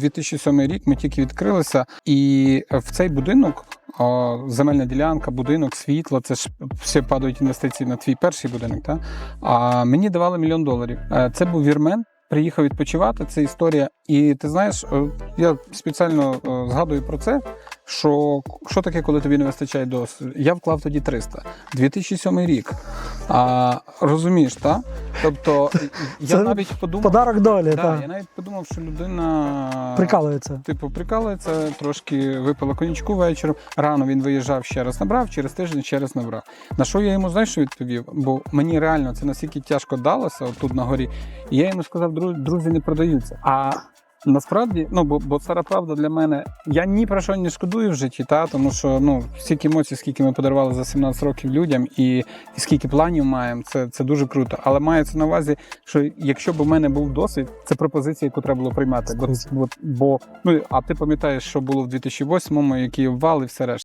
2007 рік ми тільки відкрилися, і в цей будинок. Земельна ділянка, будинок, світло це ж все падають інвестиції на твій перший будинок. Та? А мені давали мільйон доларів. Е, Це був вірмен, приїхав відпочивати. Це історія. І ти знаєш, е, я спеціально е, згадую про це. Що, що таке, коли тобі не вистачає досвіду? Я вклав тоді 300. 2007 рік. А, розумієш, так? Тобто я Це навіть подумав. Подарок долі, Да, так. я навіть подумав, що людина Прикалується. Типу, прикалується, трошки випила конячку вечором. Рано він виїжджав, ще раз набрав, через тиждень ще раз набрав. На що я йому знаєш, що відповів? Бо мені реально це настільки тяжко далося тут на горі. І я йому сказав, друзі не продаються. А насправді, ну бо, бо стара правда для мене, я ні про що не шкодую в житті, та тому що ну стільки емоцій, скільки ми подарували за 17 років людям, і, і скільки планів маємо, це, це дуже круто. Але мається на увазі, що якщо б у мене був досвід, це пропозиція, яку треба було приймати. Бо, бо, ну а ти пам'ятаєш, що було в 2008-му, який обвал і все решта.